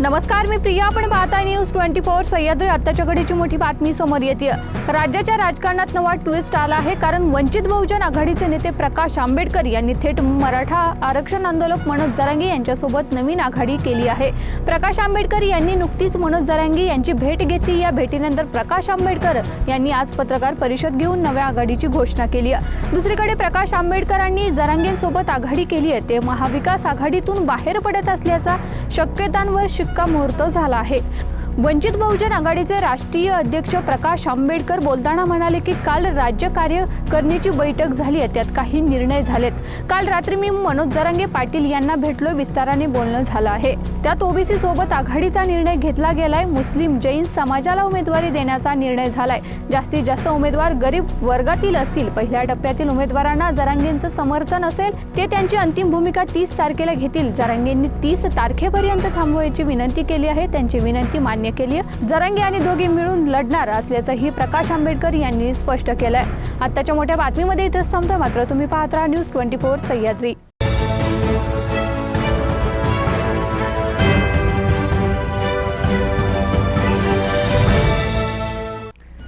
नमस्कार मी प्रिया. आपण पाहताय न्यूज ट्वेंटी फोर सह्याद्री आत्ताच्या घडीची मोठी बातमी समोर येते राज्याच्या राजकारणात नवा ट्विस्ट आला आहे कारण वंचित बहुजन आघाडीचे नेते प्रकाश आंबेडकर यांनी थेट मराठा आरक्षण आंदोलक मनोज जरांगे यांच्यासोबत नवीन आघाडी केली आहे. प्रकाश आंबेडकर यांनी नुकतीच मनोज जरांगे यांची भेट घेतली. या भेटीनंतर प्रकाश आंबेडकर यांनी आज पत्रकार परिषद घेऊन नव्या आघाडीची घोषणा केली आहे. दुसरीकडे प्रकाश आंबेडकरांनी जरांगेंसोबत आघाडी केली आहे. ते महाविकास आघाडीतून बाहेर पडत असल्याचा शक्यतांवर शिक्कामोर्तब झाला आहे. वंचित बहुजन आघाडीचे राष्ट्रीय अध्यक्ष प्रकाश आंबेडकर बोलताना म्हणाले की काल राज्य कार्यकारिणीची बैठक झाली आहे त्यात काही निर्णय झालेत. काल रात्री मी मनोज जरांगे पाटील यांना भेटलो विस्ताराने बोलणं झालं आहे. त्यात ओबीसी सोबत आघाडीचा निर्णय घेतला गेलाय मुस्लिम जैन समाजाला उमेदवारी देण्याचा निर्णय झालाय. जास्तीत जास्त उमेदवार गरीब वर्गातील असतील. पहिल्या टप्प्यातील उमेदवारांना जरांगेंचं समर्थन असेल ते त्यांची अंतिम भूमिका तीस तारखेला घेतील. जरांगेंनी तीस तारखेपर्यंत थांबवायची विनंती केली आहे त्यांची विनंती मान्य केली जरंगे आणि दोघी मिळून लढणार असल्याचंही प्रकाश आंबेडकर यांनी स्पष्ट केलंय. आताच्या मोठ्या बातमीमध्ये इथेच थांबतोय. मात्र तुम्ही पाहत राहा न्यूज ट्वेंटी फोर सह्याद्री.